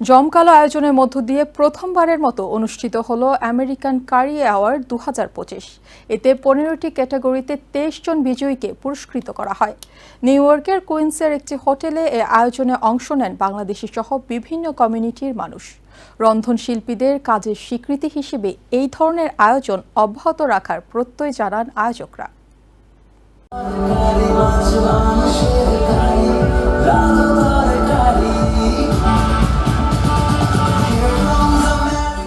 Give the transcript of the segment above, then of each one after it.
জমকালো আয়োজনের মধ্য দিয়ে প্রথমবারের মতো অনুষ্ঠিত হল আমেরিকান কারি অ্যাওয়ার্ড দু হাজার পঁচিশ। এতে পনেরোটি ক্যাটাগরিতে তেইশ জন বিজয়ীকে পুরস্কৃত করা হয়। নিউ ইয়র্কের কুইন্সের একটি হোটেলে এ আয়োজনে অংশ নেন বাংলাদেশি সহ বিভিন্ন কমিউনিটির মানুষ। রন্ধনশিল্পীদের কাজের স্বীকৃতি হিসেবে এই ধরনের আয়োজন অব্যাহত রাখার প্রত্যয় জানান আয়োজকরা।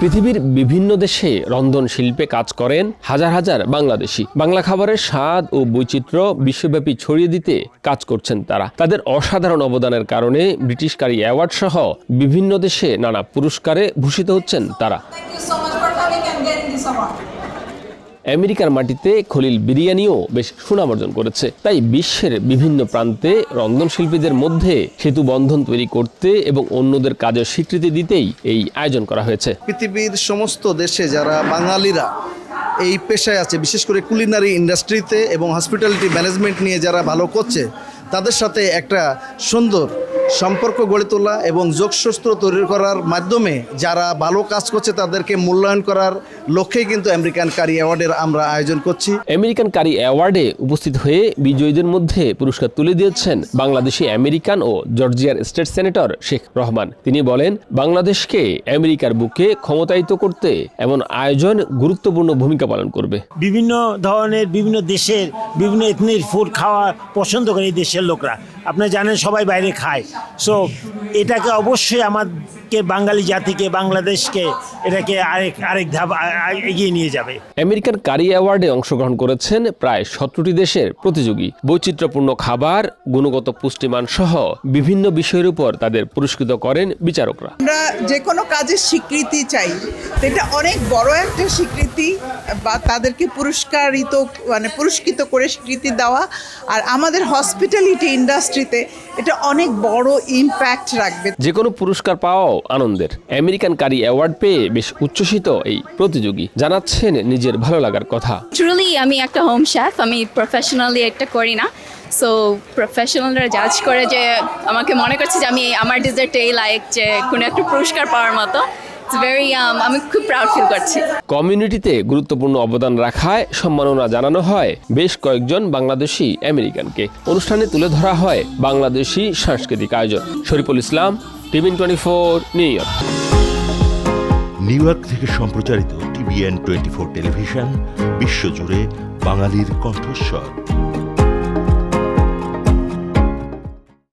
পৃথিবীর বিভিন্ন দেশে রন্ধন শিল্পে কাজ করেন হাজার হাজার বাংলাদেশি। বাংলা খাবারের স্বাদ ও বৈচিত্র্য বিশ্বব্যাপী ছড়িয়ে দিতে কাজ করছেন তারা। তাদের অসাধারণ অবদানের কারণে ব্রিটিশকারী অ্যাওয়ার্ড সহ বিভিন্ন দেশে নানা পুরস্কারে ভূষিত হচ্ছেন তারা। আমেরিকার মাটিতে খলিল বিরিয়ানিও বেশ সুনাম অর্জন করেছে। তাই বিশ্বের বিভিন্ন প্রান্তে রন্ধনশিল্পীদের মধ্যে সেতু বন্ধন তৈরি করতে এবং অন্যদের কাজের স্বীকৃতি দিতেই এই আয়োজন করা হয়েছে। পৃথিবীর সমস্ত দেশে যারা বাঙালিরা এই পেশায় আছে, বিশেষ করে কুলিনারি ইন্ডাস্ট্রিতে এবং হসপিটালিটি ম্যানেজমেন্ট নিয়ে যারা ভালো করছে, তাদের সাথে একটা সুন্দর সম্পর্ক গড়ে তোলা এবং যোগসূত্র তৈরি করার মাধ্যমে যারা ভালো কাজ করছে তাদেরকে মূল্যায়ন করার লক্ষ্যেই কিন্তু আমেরিকান কারি অ্যাওয়ার্ডের আমরা আয়োজন করছি। আমেরিকান কারি অ্যাওয়ার্ডে উপস্থিত হয়ে বিজয়ীদের মধ্যে পুরস্কার তুলে দিয়েছেন বাংলাদেশি আমেরিকান ও জর্জিয়ার স্টেট সেনেটর শেখ রহমান তিনি বলেন বাংলাদেশকে আমেরিকার বুকে ক্ষমতায়িত করতে এমন আয়োজন গুরুত্বপূর্ণ ভূমিকা পালন করবে। বিভিন্ন ধরনের বিভিন্ন দেশের বিভিন্ন এথনিক ফুড খাওয়া পছন্দ করে এই দেশের লোকরা। আপনি জানেন সবাই বাইরে খায়। সো এটাকে অবশ্যই আমাদেরকে বাঙালি জাতিকে বাংলাদেশকে এটাকে আরেক আরেক ধাপ এগিয়ে নিয়ে যাবে। আমেরিকান কারি অ্যাওয়ার্ডে অংশগ্রহণ করেছেন প্রায় সতেরোটি দেশের প্রতিযোগী। বৈচিত্র্যপূর্ণ খাবার গুণগত পুষ্টিমান সহ বিভিন্ন বিষয়ের উপর তাদের পুরস্কৃত করেন বিচারকরা। আমরা যে কোনো কাজের স্বীকৃতি চাই। এটা অনেক বড় একটা স্বীকৃতি বা তাদেরকে পুরস্কারিত মানে পুরস্কৃত করে স্বীকৃতি দেওয়া। আর আমাদের হসপিটালিটি ইন্ডাস্ট্রিতে এটা অনেক বড় ইম্প্যাক্ট রাখবে। যে কোনো পুরস্কার পাওয়াও আনন্দের। আমেরিকান কারি অ্যাওয়ার্ড পেয়ে বেশ উচ্ছ্বসিত এই প্রতিযোগী। জানাচ্ছেন নিজের ভালো লাগার কথা। ট্রুলি আমি একটা হোম শেফ আমি প্রফেশনালি একটা করি না। সো প্রফেশনালরা জাজ করে যে আমাকে মনে করছে যে আমি আমার ডিজার্টেই লাইক যে কোনো একটা পুরস্কার পাওয়ার মতো। ইটস ভেরি আমি খুব প্রাউড ফিল করছি। কমিউনিটিতে গুরুত্বপূর্ণ অবদান রাখায় সম্মাননা জানানো হয় বেশ কয়েকজন বাংলাদেশি আমেরিকানকে। অনুষ্ঠানে তুলে ধরা হয় বাংলাদেশি সাংস্কৃতিক আয়োজন। Shariful Islam TVN twenty four New York. New York থেকে সম্প্রচারিত টিভিএন টোয়েন্টি ফোর টেলিভিশন বিশ্বজুড়ে বাঙালির কণ্ঠস্বর।